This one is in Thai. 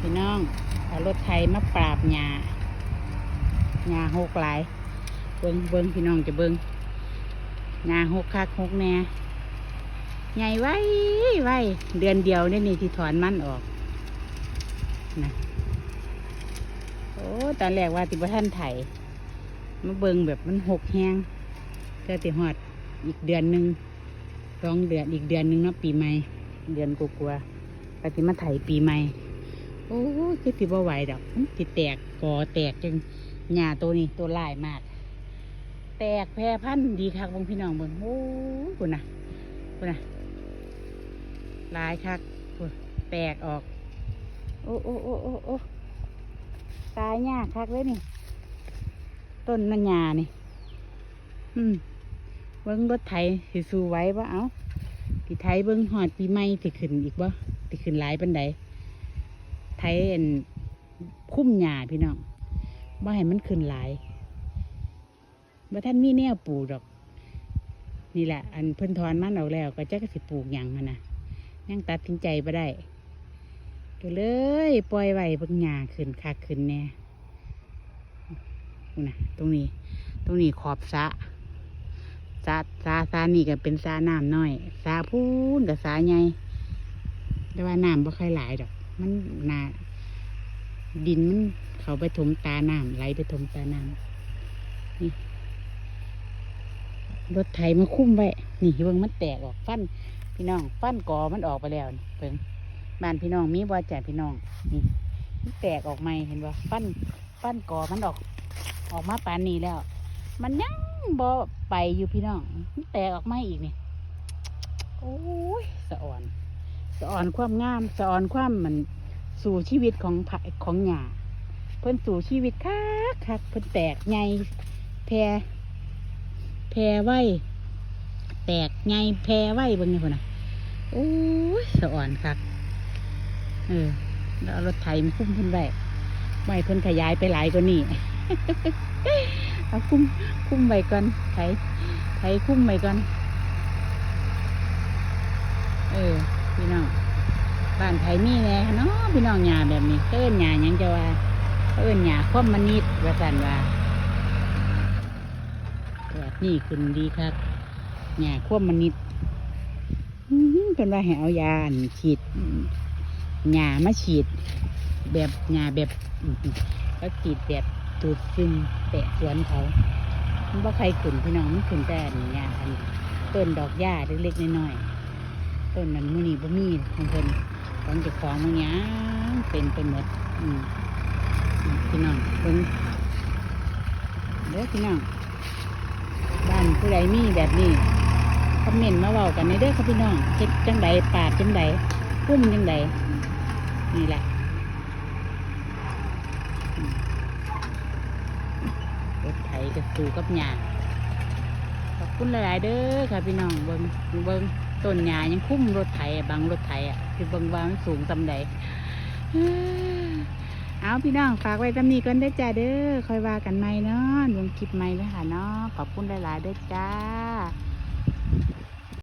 พี่น้องเอารถไทยมาปราบหญ้าหญ้าหกหลายเบิงเบิงพี่น้องจะเบิงหญ้าหกคักหกแน่ใหญ่ไว้ไว้เดือนเดียวนี่นี่ที่ถอนมันออกนะโอ้ตอนแรกว่าติบท่านไถมาเบิงแบบมันหกแห้งก็ติหอดอีกเดือนหนึ่งสองเดือนอีกเดือนหนึ่งเนาะปีใหม่ เดือนกลัวๆปฏิมาไถปีใหม่ โอ้ยคือติบ่ไหวดอกมันติแตกกอแตกจังหญ้าตัวนี้ตัวลายมาก แตกแพร่พันธุ์ดีคักเบงพี่น้องเบิ่งโอ้ยคุณนะคุณนะลายคักพุ่นแตกออก โอ้โอ้โอ้โอ้โอ้ตายยาคักเลยนี่ ต้นนัญญานี่ อืมเบิ้งรถไถสิสู้ไว้ปะเอาพี่ไถเบิ้งหอดปีใหม่สิขึ้นอีกบ่สิขึ้นหลายปันใด ไถอันคุ้มหญ้าพี่น้องบ่ให้มันขึ้นหลายบ่ท่านมีแนวปลูกดอก นี่แหละ อันเพิ่นถอนมันออกแล้ว ก็จะก็สิปลูกหยังมันนะยังตัดสินใจบ่ได้ก็เลยปล่อยไว้บิ่งหญ้าขึ้นคักขึ้นแน่นู่นนะตรงนี้ ตรงนี้ขอบสะสะสะสะนี่ก็เป็นสะน้ำน้อยสะพูนกับสะใหญ่แต่ว่าน้ำบ่ค่อยหลายดอก มันหนาดินมันเขาไปถมตาน้ำไหลไปถมตาน้ำนี่รถไถมาคุ้มไว้นี่เบิ่งมันแตกออกฟันพี่น้องฟันกอมันออกไปแล้วนี่เบิ่งบ้านพี่น้องมีบ่จ่าพี่น้องนี่มันแตกออกใหม่เห็นบ่ฟันฟันกอมันออก ออกมาปานนี้แล้ว มันยังบ่ไปอยู่พี่น้องมันแตกออกมาอีกนี่โอ้ยสะอ่อน สะอ่อนความงามสะอ่อนความมัน สู่ชีวิตของพระของหยาเพิ่นสู่ชีวิตคักคักเพิ่นแตกไงแพรแพรไว้แตกไงแพรไว้บิ่งนี่พุ่นน่ะโอ้ยสะอ่อนคักเออแล้วรถไถมาคุ้มเพิ่นไว้ไม่เพิ่นขยายไปหลายกว่านี้เอาคุ้มคุ้มไว้ก่อนไถไถคุ้มไว้ก่อนเออ พี่น้องบ้านไถมีแหน่เนาะพี่น้องหญ้าแบบนี้เอิ้นหญ้าหยังจะว่า เอิ้นหญ้าคว่ำมันนิดว่าสันว่าแบบนี้ขึ้นดีครับหญ้าคว่ำมันนิดเป็นว่าให้เอายานฉีดหญ้ามาฉีด แบบหญ้าแบบอื้อหือแล้วฉีดแบบตูดซึมแตะสวนเขาว่าใครขึ้นพี่น้องมันขึ้นแต่หญ้าอันต้นดอกหญ้าเล็กๆน้อยๆ ต้นนั้นมือนีบ่มีของเพิ่นของเจ้าของมันยังเป็นไปหมดอืมพี่น้องเพิ่งเด้อพี่น้องบ้านผู้ใดมีแบบนี้คอมเมนต์มาเว้ากันในเด้อครับพี่น้องเจ็ดจังใดปาดจังใดพุ่มจังใดนี่แหละรถไถกับสู่กับหญ้าขอบคุณหลาย ๆ เด้อค่ะพี่น้องเบิงเบิง ต้นหญ้ายังคุ้มรถไถบางรถไถอะคือบางวางสูงตำใดเอ้เอาพี่น้องฝากไว้ตำนี้ก่อนได้จ้าเด้อคอยว่ากันใหม่เนาะลงคลิปใหม่เลยค่ะเนาะขอบคุณหลายๆเด้อจ้า